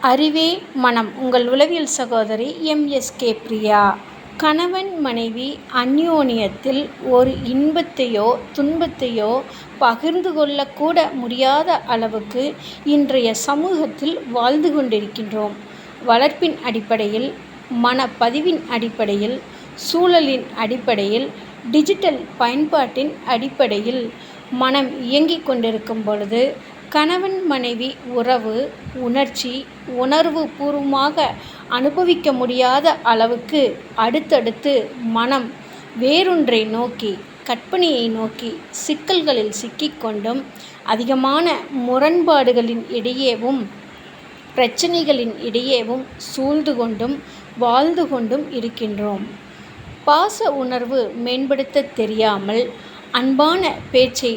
அறிவே மனம். உங்கள் உளவியல் சகோதரி எம்எஸ்கே பிரியா. கணவன் மனைவி அந்யோனியத்தில் ஒரு இன்பத்தையோ துன்பத்தையோ பகிர்ந்து கொள்ளக்கூட முடியாத அளவுக்கு இன்றைய சமூகத்தில் வாழ்ந்து கொண்டிருக்கின்றோம். வளர்ப்பின் அடிப்படையில் மனப்பதிவின் அடிப்படையில் சூழலின் அடிப்படையில் டிஜிட்டல் பயன்பாட்டின் அடிப்படையில் மனம் இயங்கிக் கொண்டிருக்கும் பொழுது கணவன் மனைவி உறவு உணர்ச்சி உணர்வு பூர்வமாக அனுபவிக்க முடியாத அளவுக்கு அடுத்தடுத்து மனம் வேறொன்றை நோக்கி கற்பனையை நோக்கி சிக்கல்களில் சிக்கிக்கொண்டும் அதிகமான முரண்பாடுகளின் இடையேவும் பிரச்சனைகளின் இடையேவும் சூழ்ந்து கொண்டும் வாழ்ந்து கொண்டும் இருக்கின்றோம். பாச உணர்வு மேம்படுத்த தெரியாமல் அன்பான பேச்சை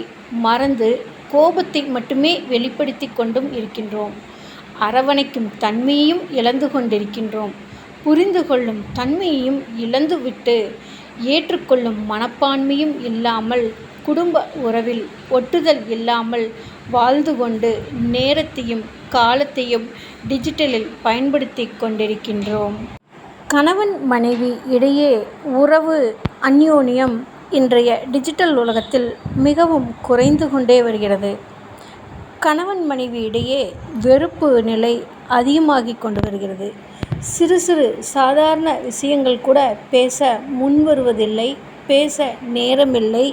மறந்து கோபத்தை மட்டுமே வெளிப்படுத்தி கொண்டும் இருக்கின்றோம். அரவணைக்கும் தன்மையையும் இழந்து கொண்டிருக்கின்றோம். புரிந்து கொள்ளும் தன்மையையும் இழந்துவிட்டு ஏற்றுக்கொள்ளும் மனப்பான்மையும் இல்லாமல் குடும்ப உறவில் ஒட்டுதல் இல்லாமல் வாழ்ந்து கொண்டு நேரத்தையும் காலத்தையும் டிஜிட்டலில் பயன்படுத்தி கொண்டிருக்கின்றோம். கணவன் மனைவி இடையே உறவு அந்யோன்யம் இன்றைய டிஜிட்டல் உலகத்தில் மிகவும் குறைந்து கொண்டே வருகிறது. கணவன் மனைவி இடையே வெறுப்பு நிலை அதிகமாகி கொண்டு வருகிறது. சிறு சிறு சாதாரண விஷயங்கள் கூட பேச முன்வருவதில்லை பேச நேரமில்லை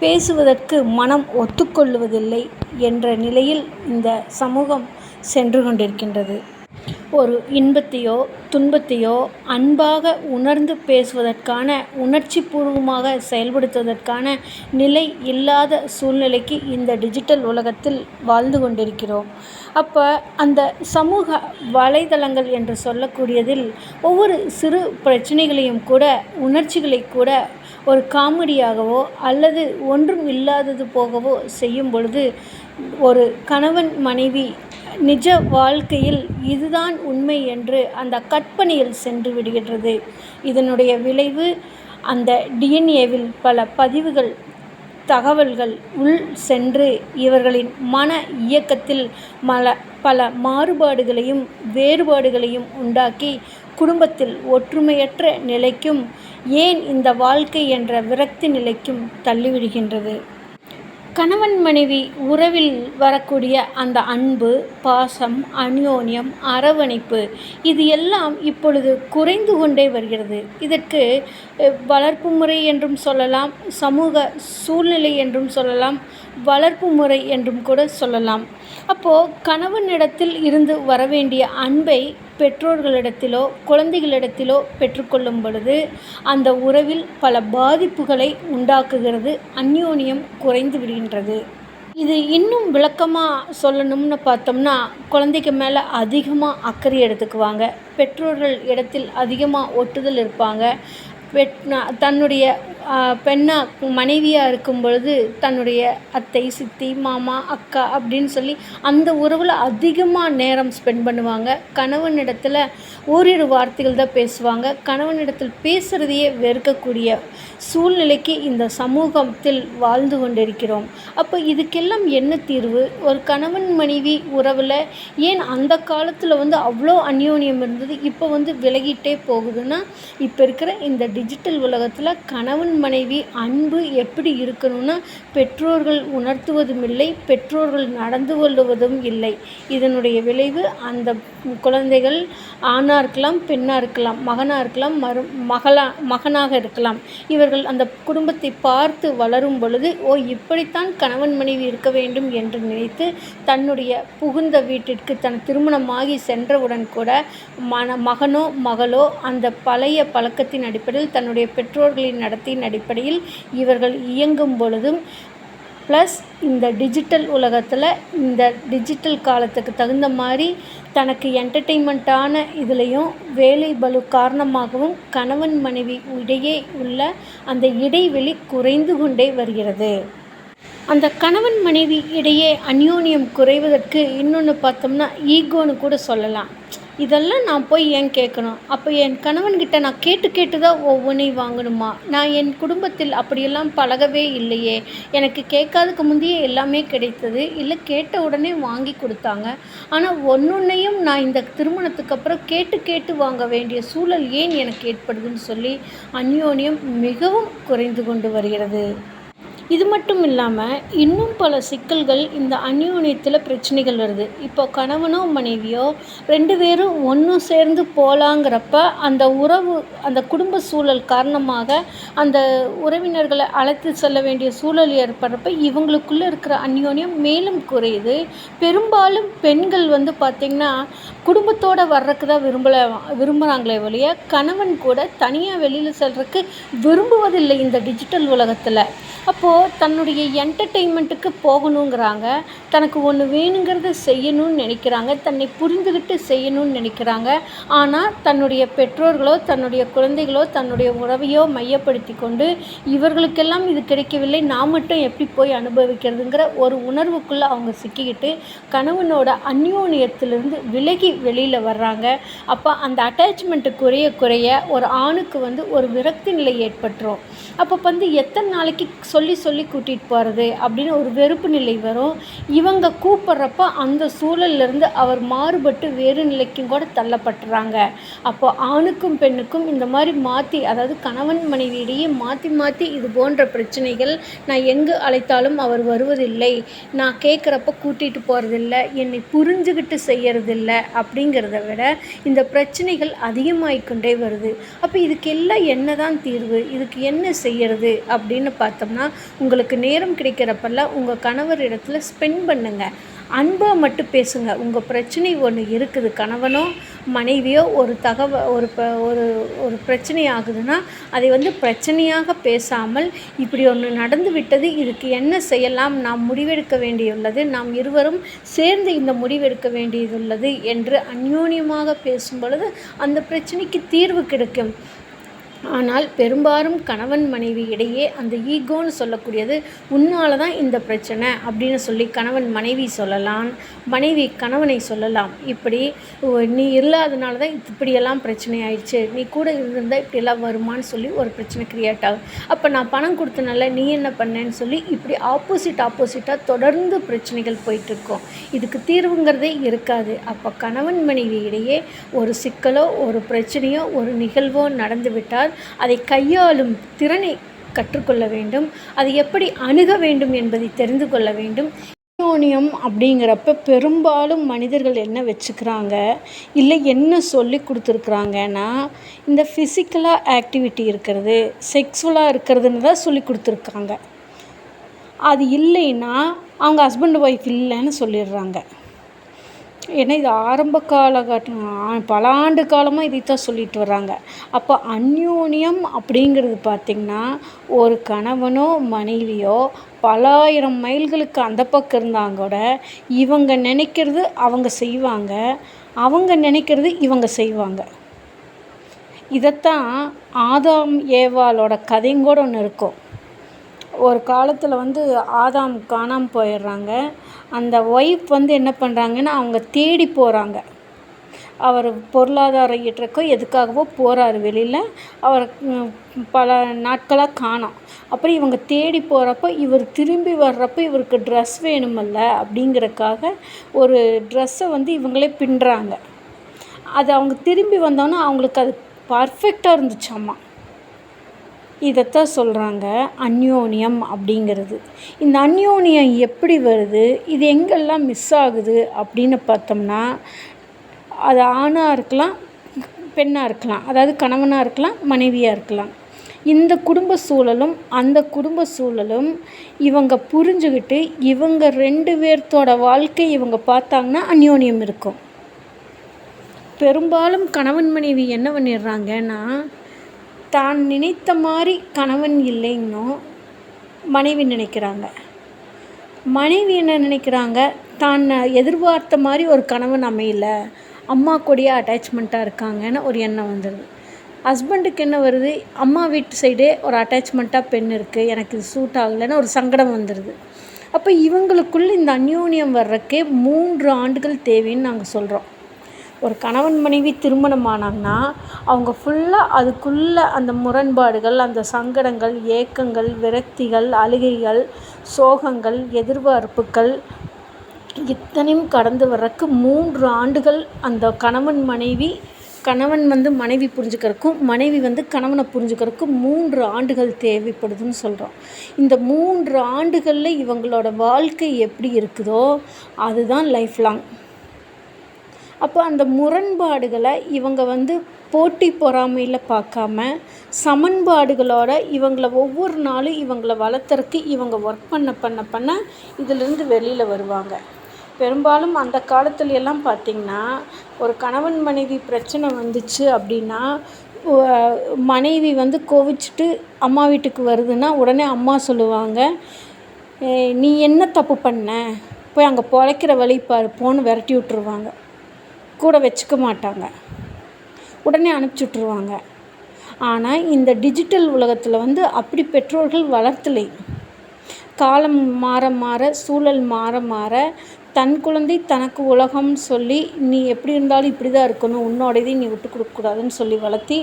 பேசுவதற்கு மனம் ஒத்துக்கொள்வதில்லை என்ற நிலையில் இந்த சமூகம் சென்று கொண்டிருக்கின்றது. ஒரு இன்பத்தையோ துன்பத்தையோ அன்பாக உணர்ந்து பேசுவதற்கான உணர்ச்சி பூர்வமாக செயல்படுத்துவதற்கான நிலை இல்லாத சூழ்நிலைக்கு இந்த டிஜிட்டல் உலகத்தில் வாழ்ந்து கொண்டிருக்கிறோம். அப்போ அந்த சமூக வலைதளங்கள் என்று சொல்லக்கூடியதில் ஒவ்வொரு சிறு பிரச்சனைகளையும் கூட உணர்ச்சிகளை கூட ஒரு காமெடியாகவோ அல்லது ஒன்றும் இல்லாதது போகவோ செய்யும் பொழுது ஒரு கணவன் மனைவி நிஜ வாழ்க்கையில் இதுதான் உண்மை என்று அந்த கற்பனையில் சென்று விடுகின்றது. இதனுடைய விளைவு அந்த டிஎன்ஏவில் பல பதிவுகள் தகவல்கள் உள் சென்று இவர்களின் மன இயக்கத்தில் மல பல மாறுபாடுகளையும் வேறுபாடுகளையும் உண்டாக்கி குடும்பத்தில் ஒற்றுமையற்ற நிலைக்கும் ஏன் இந்த வாழ்க்கை என்ற விரக்தி நிலைக்கும் தள்ளிவிடுகின்றது. கணவன் மனைவி உறவில் வரக்கூடிய அந்த அன்பு பாசம் அந்யோன்யம் அரவணைப்பு இது எல்லாம் இப்பொழுது குறைந்து கொண்டே வருகிறது. இதற்கு வளர்ப்பு முறை என்றும் சொல்லலாம் சமூக சூழ்நிலை என்றும் சொல்லலாம் வளர்ப்பு முறை என்றும் கூட சொல்லலாம். அப்போது கணவனிடத்தில் இருந்து வரவேண்டிய அன்பை பெற்றோர்களிடத்திலோ குழந்தைகளிடத்திலோ பெற்றுக்கொள்ளும் பொழுது அந்த உறவில் பல பாதிப்புகளை உண்டாக்குகிறது அந்யோன்யம் குறைந்து விடுகின்றது. இது இன்னும் விளக்கமாக சொல்லணும்னு பார்த்தோம்னா குழந்தைக்கு மேலே அதிகமாக அக்கறை எடுத்துக்குவாங்க. பெற்றோர்கள் இடத்தில் அதிகமாக ஒட்டுதல் இருப்பாங்க. பெட் தன்னுடைய பெண்ணாக மனைவியாக இருக்கும் பொழுது தன்னுடைய அத்தை சித்தி மாமா அக்கா அப்படின்னு சொல்லி அந்த உறவில் அதிகமாக நேரம் ஸ்பெண்ட் பண்ணுவாங்க. கணவனிடத்தில் ஓரிரு வார்த்தைகள் தான் பேசுவாங்க. கணவனிடத்தில் பேசுகிறதையே வெறுக்கக்கூடிய சூழ்நிலைக்கு இந்த சமூகத்தில் வாழ்ந்து கொண்டிருக்கிறோம். அப்போ இதுக்கெல்லாம் என்ன தீர்வு? ஒரு கணவன் மனைவி உறவில் ஏன் அந்த காலத்தில் வந்து அவ்வளோ அந்யோன்யம் இருந்தது இப்போ வந்து விலகிட்டே போகுதுன்னா இப்போ இருக்கிற இந்த டிஜிட்டல் உலகத்தில் கணவன் கணவன் மனைவி அன்பு எப்படி இருக்கணும்னா பெற்றோர்கள் உணர்த்துவதும் இல்லை பெற்றோர்கள் நடந்து கொள்வதும் இல்லை. இதனுடைய விளைவு அந்த குழந்தைகள் ஆணாக இருக்கலாம் பெண்ணாக இருக்கலாம் மகனாக இருக்கலாம் மறு மகளா மகனாக இருக்கலாம். இவர்கள் அந்த குடும்பத்தை பார்த்து வளரும் பொழுது ஓ இப்படித்தான் கணவன் மனைவி இருக்க வேண்டும் என்று நினைத்து தன்னுடைய புகுந்த வீட்டிற்கு தன் திருமணமாகி சென்றவுடன் கூட மன மகனோ மகளோ அந்த பழைய பழக்கத்தின் அடிப்படையில் தன்னுடைய பெற்றோர்களின் நடத்தின அடிப்படையில் இவர்கள் இயங்கும் பொழுதும் ப்ளஸ் இந்த டிஜிட்டல் உலகத்தில் இந்த டிஜிட்டல் காலத்துக்கு தகுந்த மாதிரி தனக்கு என்டர்டெயின்மெண்ட்டான இதுலேயும் வேலை பலு காரணமாகவும் கணவன் மனைவி இடையே உள்ள அந்த இடைவெளி குறைந்து கொண்டே வருகிறது. அந்த கணவன் மனைவி இடையே அந்யோன்யம் குறைவதற்கு இன்னொன்று பார்த்தோம்னா ஈகோன்னு கூட சொல்லலாம். இதெல்லாம் நான் போய் ஏன் கேட்கணும்? அப்போ என் கணவன்கிட்ட நான் கேட்டு கேட்டு தான் ஒவ்வொன்றையும் வாங்கணுமா? நான் என் குடும்பத்தில் அப்படியெல்லாம் பழகவே இல்லையே. எனக்கு கேட்காதுக்கு முந்தையே எல்லாமே கிடைத்தது. இல்லை கேட்ட உடனே வாங்கி கொடுத்தாங்க. ஆனால் ஒன்றொன்னையும் நான் இந்த திருமணத்துக்கு அப்புறம் கேட்டு கேட்டு வாங்க வேண்டிய சூழல் ஏன் எனக்கு ஏற்படுதுன்னு சொல்லி அந்யோன்யம் மிகவும் குறைந்து கொண்டு வருகிறது. இது மட்டும் இல்லாமல் இன்னும் பல சிக்கல்கள் இந்த அந்யோன்யத்தில் பிரச்சனைகள் வருது. இப்போ கணவனோ மனைவியோ ரெண்டு பேரும் ஒன்றும் சேர்ந்து போகலாங்கிறப்ப அந்த உறவு அந்த குடும்ப சூழல் காரணமாக அந்த உறவினர்களை அழைத்து செல்ல வேண்டிய சூழல் ஏற்படுறப்ப இவங்களுக்குள்ளே இருக்கிற அந்யோன்யம் மேலும் குறையுது. பெரும்பாலும் பெண்கள் வந்து பார்த்திங்கன்னா குடும்பத்தோடு வர்றதுக்கு தான் விரும்பல விரும்புகிறாங்களே ஒழிய கணவன் கூட தனியாக வெளியில் செல்றதுக்கு விரும்புவதில்லை இந்த டிஜிட்டல் உலகத்தில். அப்போது தன்னுடைய என்டர்டெயின்மெண்ட்டுக்கு போகணுங்கிறாங்க. தனக்கு ஒன்று வேணுங்கிறத செய்யணும்னு நினைக்கிறாங்க. தன்னை புரிந்துக்கிட்டு செய்யணும்னு நினைக்கிறாங்க. ஆனால் தன்னுடைய பெற்றோர்களோ தன்னுடைய குழந்தைகளோ தன்னுடைய உறவையோ மையப்படுத்தி கொண்டு இவர்களுக்கெல்லாம் இது கிடைக்கவில்லை. நான் மட்டும் எப்படி போய் அனுபவிக்கிறதுங்கிற ஒரு உணர்வுக்குள்ளே அவங்க சிக்கிக்கிட்டு கணவனோட அந்யோனியத்திலிருந்து விலகி வெளியில் வர்றாங்க. அப்போ அந்த அட்டாச்மெண்ட்டு குறைய குறைய ஒரு ஆணுக்கு வந்து ஒரு விரக்தி நிலை ஏற்பட்டுரும். அப்போ வந்து எத்தனை நாளைக்கு சொல்லி சொல்லி சொல்லி கூட்டிகிட்டு போகிறது அப்படின்னு ஒரு வெறுப்பு நிலை வரும். இவங்க கூப்பிட்றப்ப அந்த சூழல்லேருந்து அவர் மாறுபட்டு வேறு நிலைக்கும் கூட தள்ளப்பட்டுறாங்க. அப்போ ஆணுக்கும் பெண்ணுக்கும் இந்த மாதிரி மாற்றி அதாவது கணவன் மனைவியிடையே மாற்றி மாற்றி இது போன்ற பிரச்சனைகள் நான் எங்கு அழைத்தாலும் அவர் வருவதில்லை. நான் கேட்குறப்ப கூட்டிகிட்டு போகிறதில்ல என்னை புரிஞ்சுக்கிட்டு செய்யறதில்ல அப்படிங்கிறத விட இந்த பிரச்சனைகள் அதிகமாகிக்கொண்டே வருது. அப்போ இதுக்கெல்லாம் என்ன தான் தீர்வு? இதுக்கு என்ன செய்யறது? அப்படின்னு பார்த்தோம்னா உங்களுக்கு நேரம் கிடைக்கிறப்பெல்லாம் உங்கள் கணவர் இடத்துல ஸ்பெண்ட் பண்ணுங்கள் அன்பாக மட்டும் பேசுங்க. உங்கள் பிரச்சனை ஒன்று இருக்குது. கணவனோ மனைவியோ ஒரு தகவ ஒரு ப ஒரு ஒரு பிரச்சனை ஆகுதுன்னா அதை வந்து பிரச்சனையாக பேசாமல் இப்படி ஒன்று நடந்து விட்டது இதுக்கு என்ன செய்யலாம்? நாம் முடிவெடுக்க வேண்டியுள்ளது. நாம் இருவரும் சேர்ந்து இந்த முடிவெடுக்க வேண்டியதுள்ளது என்று அந்யோன்யமாக பேசும் பொழுது அந்த பிரச்சனைக்கு தீர்வு கிடைக்கும். ஆனால் பெரும்பாலும் கணவன் மனைவி இடையே அந்த ஈகோன்னு சொல்லக்கூடியது உன்னால் தான் இந்த பிரச்சனை அப்படின்னு சொல்லி கணவன் மனைவி சொல்லலாம் மனைவி கணவனை சொல்லலாம். இப்படி நீ இல்லாதனால தான் இப்படியெல்லாம் பிரச்சனை ஆயிடுச்சு நீ கூட இருந்திருந்தால் இப்படியெல்லாம் வருமானு சொல்லி ஒரு பிரச்சனை க்ரியேட் ஆகும். அப்போ நான் பணம் கொடுத்தனால நீ என்ன பண்ணேன்னு சொல்லி இப்படி ஆப்போசிட் ஆப்போசிட்டாக தொடர்ந்து பிரச்சனைகள் போயிட்டுருக்கோம். இதுக்கு தீர்வுங்கிறதே இருக்காது. அப்போ கணவன் மனைவி இடையே ஒரு சிக்கலோ ஒரு பிரச்சனையோ ஒரு நிகழ்வோ நடந்துவிட்டால் அதை கையாளும் திறனை கற்றுக்கொள்ள வேண்டும். அதை எப்படி அணுக வேண்டும் என்பதை தெரிந்து கொள்ள வேண்டும். அந்யோன்யம் அப்படிங்கிறப்ப பெரும்பாலும் மனிதர்கள் என்ன வச்சுக்கிறாங்க? இல்லை என்ன சொல்லி கொடுத்துருக்குறாங்கன்னா இந்த ஃபிசிக்கலாக ஆக்டிவிட்டி இருக்கிறது செக்ஸுவலாக இருக்கிறதுன்னு தான் சொல்லி கொடுத்துருக்காங்க. அது இல்லைன்னா அவங்க ஹஸ்பண்ட் ஒய்ஃப் இல்லைன்னு சொல்லிடுறாங்க. ஏன்னா இது ஆரம்ப காலகட்டம் பல ஆண்டு காலமாக இதைத்தான் சொல்லிட்டு வர்றாங்க. அப்போ அந்யோன்யம் அப்படிங்கிறது பார்த்திங்கன்னா ஒரு கணவனோ மனைவியோ பலாயிரம் மைல்களுக்கு அந்த பக்கம் இருந்தாங்க கூட இவங்க நினைக்கிறது அவங்க செய்வாங்க அவங்க நினைக்கிறது இவங்க செய்வாங்க. இதைத்தான் ஆதாம் ஏவாலோட கதையும் கூட ஒன்று இருக்கும். ஒரு காலத்தில் வந்து ஆதாம் காணாமல் போயிடுறாங்க. அந்த ஒய்ஃப் வந்து என்ன பண்ணுறாங்கன்னா அவங்க தேடி போகிறாங்க அவர் பொருளாதார ஈட்டுறக்கோ எதுக்காகவோ போகிறாரு வெளியில். அவர் பல நாட்களாக காணோம். அப்புறம் இவங்க தேடி போகிறப்போ இவர் திரும்பி வர்றப்போ இவருக்கு ட்ரெஸ் வேணுமல்ல அப்படிங்கிறக்காக ஒரு ட்ரெஸ்ஸை வந்து இவங்களே பின்னுறாங்க. அது அவங்க திரும்பி வந்தோன்னே அவங்களுக்கு அது பர்ஃபெக்டாக இருந்துச்சாம்மா இதைத்தான் சொல்கிறாங்க அந்யோன்யம் அப்படிங்கிறது. இந்த அந்யோன்யம் எப்படி வருது? இது எங்கெல்லாம் மிஸ் ஆகுது அப்படின்னு பார்த்தோம்னா அது ஆணாக இருக்கலாம் பெண்ணாக இருக்கலாம். அதாவது கணவனாக இருக்கலாம் மனைவியாக இருக்கலாம். இந்த குடும்ப சூழலும் அந்த குடும்ப சூழலும் இவங்க புரிஞ்சுக்கிட்டு இவங்க ரெண்டு பேர்த்தோட வாழ்க்கை இவங்க பார்த்தாங்கன்னா அந்யோன்யம் இருக்கும். பெரும்பாலும் கணவன் மனைவி என்ன பண்ணிடுறாங்கன்னா தான் நினைத்த மாதிரி கணவன் இல்லைன்னும் மனைவி நினைக்கிறாங்க. மனைவி என்ன நினைக்கிறாங்க? தான் எதிர்பார்த்த மாதிரி ஒரு கணவன் அமையல. அம்மா கூடயே அட்டாச்மெண்ட்டாக இருக்காங்கன்னு ஒரு எண்ணம் வந்துடுது ஹஸ்பண்டுக்கு என்ன வருது? அம்மா வீட்டு சைடே ஒரு அட்டாச்மெண்ட்டாக பெண் இருக்குது எனக்கு இது சூட் ஆகலைன்னு ஒரு சங்கடம் வந்துடுது அப்போ இவங்களுக்குள்ளே இந்த அந்யூன்யம் வர்றக்கே மூன்று ஆண்டுகள் தேவைன்னு நாங்கள் சொல்கிறோம் ஒரு கணவன் மனைவி திருமணம் ஆனாங்கன்னா அவங்க ஃபுல்லாக அதுக்குள்ளே அந்த முரண்பாடுகள் அந்த சங்கடங்கள் ஏக்கங்கள் விரக்திகள் அழுகைகள் சோகங்கள் எதிர்பார்ப்புகள் இத்தனையும் கடந்து வர்றதுக்கு மூன்று ஆண்டுகள் அந்த கணவன் மனைவி கணவன் வந்து மனைவி புரிஞ்சுக்கிறதுக்கும் மனைவி வந்து கணவனை புரிஞ்சுக்கிறதுக்கும் மூன்று ஆண்டுகள் தேவைப்படுதுன்னு சொல்கிறோம் இந்த மூன்று ஆண்டுகளில் இவங்களோட வாழ்க்கை எப்படி இருக்குதோ அதுதான் லைஃப் லாங் அப்போ அந்த முரண்பாடுகளை இவங்க வந்து போட்டி பொறாமையில் பார்க்காம சமன்பாடுகளோட இவங்கள ஒவ்வொரு நாளும் இவங்கள வளர்த்துறக்கு இவங்க ஒர்க் பண்ண பண்ண பண்ண இதிலிருந்து வெளியில் வருவாங்க. பெரும்பாலும் அந்த காலத்துல எல்லாம் பார்த்திங்கன்னா ஒரு கணவன் மனைவி பிரச்சனை வந்துச்சு அப்படின்னா மனைவி வந்து கோவிச்சிட்டு அம்மா வீட்டுக்கு வருதுன்னா உடனே அம்மா சொல்லுவாங்க நீ என்ன தப்பு பண்ண? போய் அங்கே பிழைக்கிற வழி பாரு போன்னு விரட்டி விட்ருவாங்க கூட வச்சுக்க மாட்டாங்க. உடனே அனுப்பிச்சி விட்ருவாங்க ஆனால் இந்த டிஜிட்டல் உலகத்தில் வந்து அப்படி பெற்றோர்கள் வளர்த்தலை காலம் மாற மாற சூழல் மாற மாற தன் குழந்தை தனக்கு உலகம்னு சொல்லி நீ எப்படி இருந்தாலும் இப்படி தான் இருக்கணும். உன்னோடதையும் நீ விட்டு கொடுக்கக்கூடாதுன்னு சொல்லி வளர்த்தி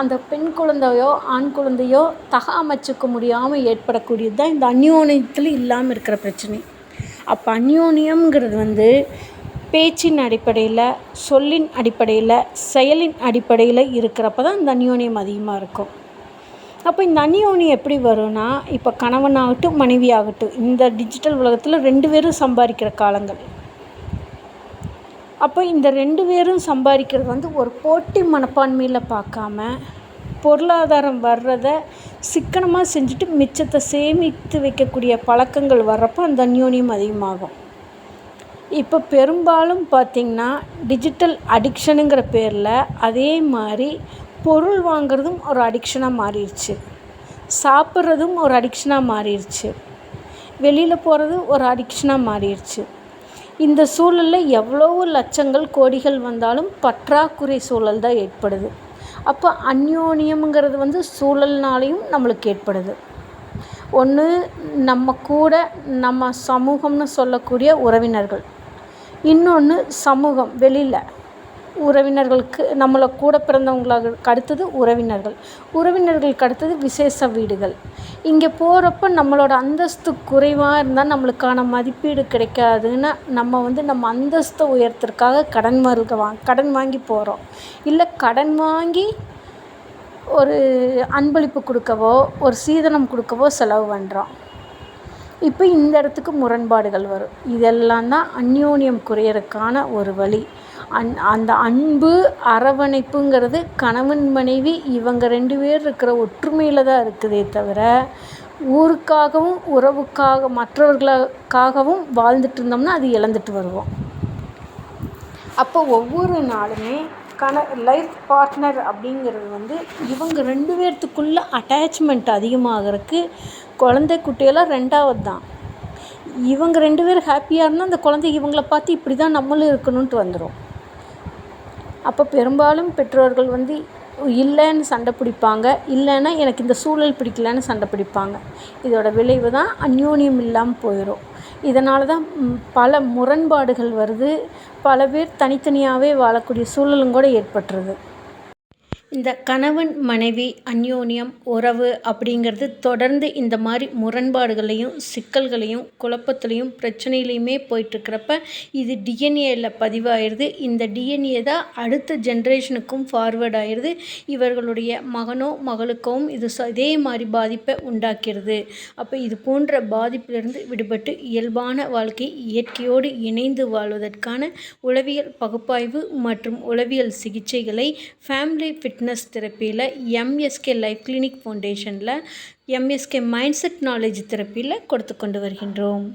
அந்த பெண் குழந்தையோ ஆண் குழந்தையோ தகாமச்சுக்க அமைச்சிக்க முடியாமல் ஏற்படக்கூடியது தான் இந்த அந்யோனியத்தில் இல்லாமல் இருக்கிற பிரச்சனை. அப்போ அந்யோனியம்ங்கிறது வந்து பேச்சின் அடிப்படையில் சொல்லின் அடிப்படையில் செயலின் அடிப்படையில் இருக்கிறப்ப தான் இந்த அந்யோன்யம் அதிகமாக இருக்கும். அப்போ இந்த அந்யோன்யம் எப்படி வரும்னா இப்போ கணவனாகட்டும் மனைவி ஆகட்டும் இந்த டிஜிட்டல் உலகத்தில் ரெண்டு பேரும் சம்பாதிக்கிற காலங்கள். அப்போ இந்த ரெண்டு பேரும் சம்பாதிக்கிறது வந்து ஒரு போட்டி மனப்பான்மையில் பார்க்காம பொருளாதாரம் வர்றத சிக்கனமாக செஞ்சுட்டு மிச்சத்தை சேமித்து வைக்கக்கூடிய பழக்கங்கள் வர்றப்போ அந்த அந்யோன்யம் அதிகமாகும். இப்போ பெரும்பாலும் பார்த்திங்கன்னா டிஜிட்டல் அடிக்ஷனுங்கிற பேரில் அதே மாதிரி பொருள் வாங்குறதும் ஒரு அடிக்ஷனாக மாறிடுச்சு. சாப்பிட்றதும் ஒரு அடிக்ஷனாக மாறிடுச்சு. வெளியில் போகிறது ஒரு அடிக்ஷனாக மாறிடுச்சு. இந்த சூழலில் எவ்வளவு லட்சங்கள் கோடிகள் வந்தாலும் பற்றாக்குறை சூழல் தான் ஏற்படுது. அப்போ அந்யோன்யம்ங்கிறது வந்து சூழல்னாலையும் நம்மளுக்கு ஏற்படுது. ஒன்று நம்ம கூட நம்ம சமூகம்னு சொல்லக்கூடிய உறவினர்கள். இன்னொன்று சமூகம் வெளியில். உறவினர்களுக்கு நம்மளை கூட பிறந்தவங்களுக்கு அடுத்தது உறவினர்கள். உறவினர்களுக்கு அடுத்தது விசேஷ வீடுகள். இங்கே போகிறப்ப நம்மளோட அந்தஸ்து குறைவாக இருந்தால் நம்மளுக்கான மதிப்பீடு கிடைக்காதுன்னு நம்ம வந்து நம்ம அந்தஸ்தை உயர்த்துறதுக்காக கடன் மறுக்க கடன் வாங்கி போகிறோம் இல்லை கடன் வாங்கி ஒரு அன்பளிப்பு கொடுக்கவோ ஒரு சீதனம் கொடுக்கவோ செலவு பண்ணுறோம் இப்போ இந்த இடத்துக்கு முரண்பாடுகள் வரும். இதெல்லாம் தான் அந்யோன்யம் குறையறதுக்கான ஒரு வழி. அந் அந்த அன்பு அரவணைப்புங்கிறது கணவன் மனைவி இவங்க ரெண்டு பேர் இருக்கிற ஒற்றுமையில் தான் இருக்குதே தவிர ஊருக்காகவும் உறவுக்காக மற்றவர்களுக்காகவும் வாழ்ந்துட்டு இருந்தோம்னா அது இழந்துட்டு வருவோம். அப்போ ஒவ்வொரு நாளுமே கண லைஃப் பார்ட்னர் அப்படிங்கிறது வந்து இவங்க ரெண்டு பேர்த்துக்குள்ள அட்டாச்மெண்ட் அதிகமாகிறதுக்கு குழந்தை குட்டியெல்லாம் ரெண்டாவது தான் இவங்க ரெண்டு பேரும் ஹாப்பியாக இருந்தால் அந்த குழந்தை இவங்கள பார்த்து இப்படி தான் நம்மளும் இருக்கணுன்ட்டு வந்துடும் அப்போ பெரும்பாலும் பெற்றோர்கள் வந்து இல்லைன்னு சண்டை பிடிப்பாங்க. இல்லைன்னா எனக்கு இந்த சூழல் பிடிக்கலன்னு சண்டை பிடிப்பாங்க. இதோட விளைவு தான் அந்யோன்யம் இல்லாமல் போயிடும் இதனால் தான் பல முரண்பாடுகள் வருது. பல பேர் தனித்தனியாகவே வாழக்கூடிய சூழலும் கூட ஏற்பட்டுருது. இந்த கணவன் மனைவி அந்யோன்யம் உறவு அப்படிங்கிறது தொடர்ந்து இந்த மாதிரி முரண்பாடுகளையும் சிக்கல்களையும் குழப்பத்துலையும் பிரச்சனையிலையுமே போயிட்டுருக்கிறப்ப இது டிஎன்ஏயில் பதிவாயிருது இந்த டிஎன்ஏ தான் அடுத்த ஜென்ரேஷனுக்கும் ஃபார்வேர்ட் ஆயிடுது. இவர்களுடைய மகனோ மகளுக்கும் இது இதே மாதிரி பாதிப்பை உண்டாக்கிறது அப்போ இது போன்ற பாதிப்பிலிருந்து விடுபட்டு இயல்பான வாழ்க்கை இயற்கையோடு இணைந்து வாழ்வதற்கான உளவியல் பகுப்பாய்வு மற்றும் உளவியல் சிகிச்சைகளை ஃபேமிலி ஃபிட் ஃபிட்னஸ் தெரப்பியில் எம்எஸ்கே லைஃப் கிளினிக் ஃபவுண்டேஷனில் எம்எஸ்கே மைண்ட் செட் நாலேஜ் தெரப்பியில் கொடுத்து கொண்டு வருகின்றோம்.